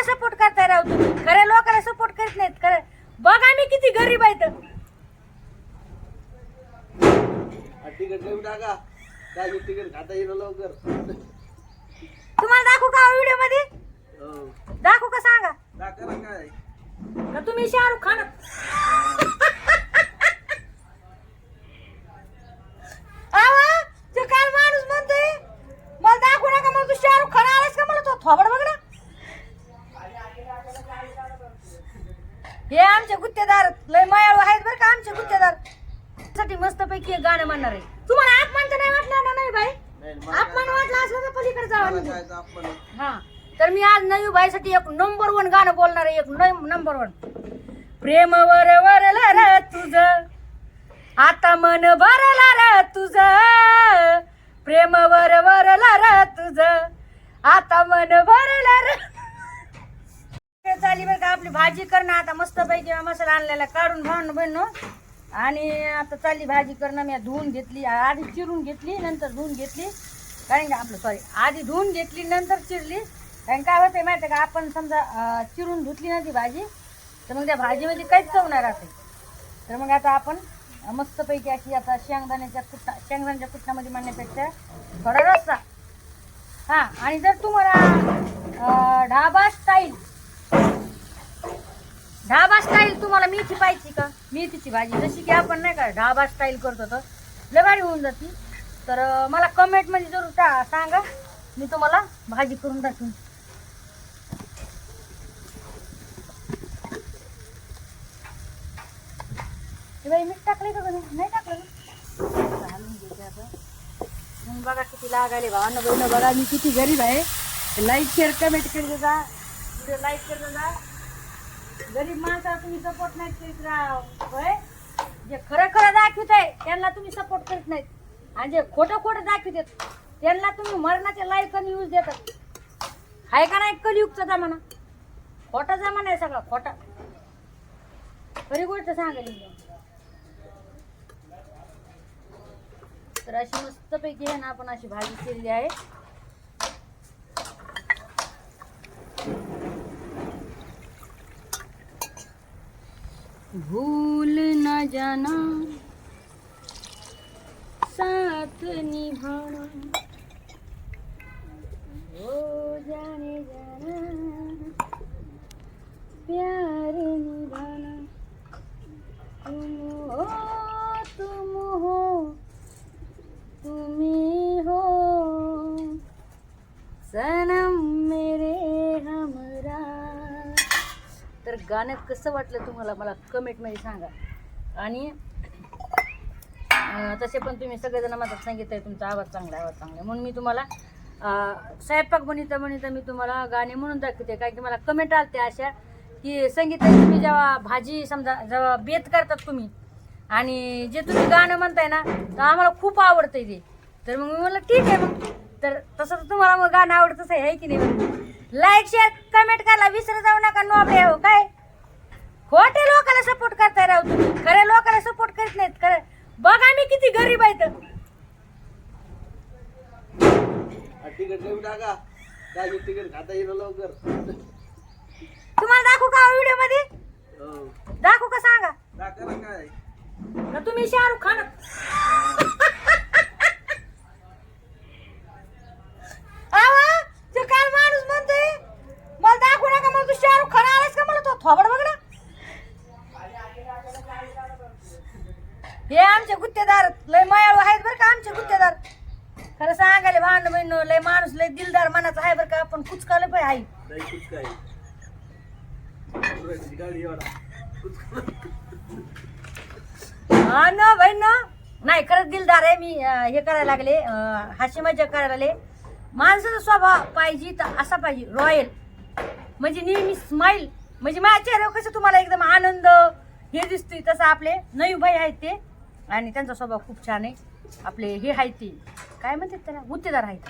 लोकांना सपोर्ट करताय राव तुम्ही. खऱ्या लोकांना सपोर्ट करीत नाहीत. खरं बघा मी किती गरीब आहे तर तिकीट लिहून टाका. काय तिकीट खाता येईल लवकर. तुम्हाला दाखवू का व्हिडिओमध्ये? हो. दाखवू का सांगा? काय. का तुम्ही शाहरुख खान आवा ते काल माणूस म्हणतोय मला दाखवू नका मला तू शाहरुख खान आलास का मला तो थोबड बघ ना हे आमचे गुत्तेदार लय मयाळू आहेत बरं का आमचे गुत्तेदारसाठी मस्त पैकी एक गाणं म्हणणार आहे. तुम्हाला अपमान तर नाही वाटणार ना नाही मला अपमान वाटला असला तर पलीकडे जावा निघून. हा. तर मी आज नवी बाईसाठी एक नंबर वन गाणं बोलणार आहे एक नंबर वन प्रेम वर वरला र तुझ आता मन भरला र तुझ. प्रेम वर वरला र तुझ आता मन भरला र. चाली बरं का आपली भाजी करणं आता मस्त पैकी मसाला आणलेला काढून भावनं बनणं आणि आता चालली भाजी करणं मी धुवून घेतली आधी चिरून घेतली नंतर धुवून घेतली. कारण की आपलं सॉरी आधी धुवून घेतली नंतर चिरली. कारण काय होतं माहिती आहे का आपण समजा चिरून धुतली ना ती भाजी तर मग त्या भाजीमध्ये काहीच चव नाही तर मग आता आपण मस्तपैकी अशी आता शेंगदाण्याच्या कुट्टा शेंगदाण्याच्या कुट्टामध्ये म्हणण्यापेक्षा थोडा रस्सा. हां आणि जर तुम्हाला ढाबा स्टाईल ढाबा स्टाईल तुम्हाला मेथी पाहिजे का? मेथीची भाजी. जशी की आपण नाही का ढाबा स्टाईल करतो तर लय भारी होऊन जाते. तर मला कमेंटमध्ये जरूर टा सांगा. मी तुम्हाला भाजी करून दाखवेन. हे बाई मीठ टाकलंय का कधी नाही? टाकलं घालून घेते आता. मग बघा किती लागायले भावानं बहिणं बघा मी किती गरीब आहे. लाईक शेअर कमेंट करत जा. व्हिडिओ लाईक करत जा. गरीब माणसाला तुम्ही सपोर्ट नाही करीत राव. होय? जे खरं खरं दाखवत आहे त्यांना तुम्ही सपोर्ट करीत नाहीत. आणि जे खोटं खोटं दाखवतात त्यांना तुम्ही मरणाचे लाईफ न्यूज यूज देतात. आहे का नाही कलियुगचा जमाना? खोटा जमाना आहे सगळा खोटा. खरी गोष्ट सांगेल तर अशी मस्तपैकी आहे ना आपण अशी भाजी केलेली आहे. भूल न जाना साथ निभाना हो जाने जाना प्यार निभाना तुम हो तुम हो तुम्ही हो सनम मेरे हमरा गाण्यात गाणं कसं वाटलं तुम्हाला मला कमेंटमध्ये सांगा. आणि तसे पण तुम्ही सगळेजण माझा सांगितलं आहे तुमचा आवाज चांगला आवाज चांगला आहे. म्हणून मी तुम्हाला स्वयंपाक बनवता बनवता मी तुम्हाला गाणे म्हणून दाखवते. कारण की मला कमेंट आलते अशा की संगीत तुम्ही जेव्हा भाजी समजा जेव्हा बेत करतात तुम्ही आणि जे तुम्ही गाणं म्हणताय ना तर आम्हाला खूप आवडतंय ते. तर मग मी म्हणलं ठीक आहे मग. तर तसं तर तुम्हाला मग गाणं आवडतंच आहे की नाही? लाईक शेअर कमेंट करायला विसरत जाऊ नका नोबडे हो. काय खोटे लोकांना सपोर्ट करताय राव तुम्ही. खऱ्या लोकांना सपोर्ट करीत नाहीत. खरं बघा मी किती गरीब आहे तर. तिकीट टाका. काय तिकीट खाता येईल लवकर. तुम्हाला दाखवू का व्हिडिओमध्ये? हो. दाखवू का सांगा? काय. तुम्ही शाहरुख खान आवा ते काल माणूस म्हणतोय मला दाखवू नका मला तू शाहरुख खान आलास का मला तो थोबड बघ ना हे आमचे गुत्तेदार लय मयाळू आहेत बरं का आमचे गुत्तेदार. खरं सांगायला भांड बहिण लय माणूस लय दिलदार मनाचा आहे बरं का. आपण कुचकाला पण आहे हा ना बहीण नाही खरंच दिलदार आहे मी अं, हे करायला लागले अं, हास्य मजा करायला लागले. माणसाचा स्वभाव पाहिजे तर असा पाहिजे रॉयल. म्हणजे नेहमी स्माईल म्हणजे माझ्या चेहऱ्यावर कसं तुम्हाला एकदम आनंद हे दिसतोय तसं आपले नवी भाई आहेत ते. आणि त्यांचा स्वभाव खूप छान आहे. आपले हे आहेत ते. काय म्हणतात त्याला? गुत्तेदार आहेत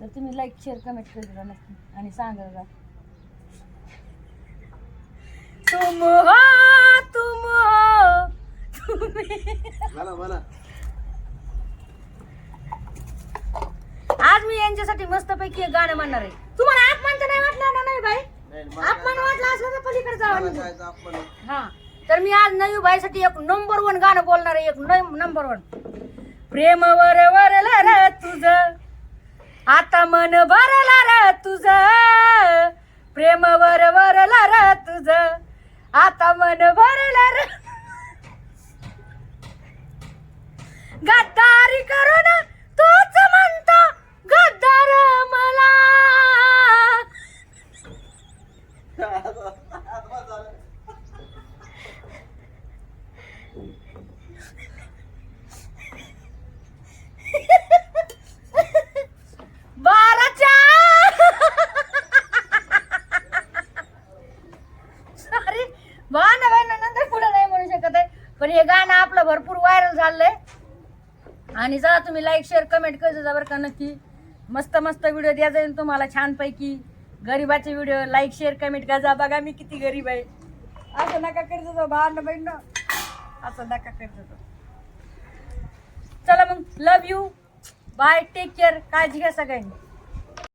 तर तुम्ही लाईक शेअर कमेंट करा नक्की. आणि सांगा जरा. तुम हो तुम हो. तुम्ही आज मी यांच्यासाठी मस्तपैकी एक गाणं म्हणणार आहे. तुम्हाला अपमान तर नाही वाटणार ना सांगू जायचं आपण हा. तर मी आज नवी बाईसाठी एक नंबर वन गाणं बोलणार आहे एक नंबर वन प्रेम वर वरला र तुझ आता मन भरला र तुझ. प्रेम वर वरला र तुझ आता मन भरला र. गद्दारी करून तूच म्हणतो गद्दार मला बाराच्या सॉरी भावना भावना नंतर पुढे नाही म्हणू शकत आहे पण हे गाणं आपलं भरपूर व्हायरल झालंय. आणि जा तुम्ही लाईक शेअर कमेंट करत जा बरं का नक्की. मस्त मस्त व्हिडिओ द्या जाईल तुम्हाला छानपैकी. गरीबाचे व्हिडिओ लाईक शेअर कमेंट करा. जा बघा मी किती गरीब आहे. असं नका करत जाऊ बाहेर बहीण. असं नका करत जाऊ चला मग love you bye take care काळजी घ्या सगळ्यांनी.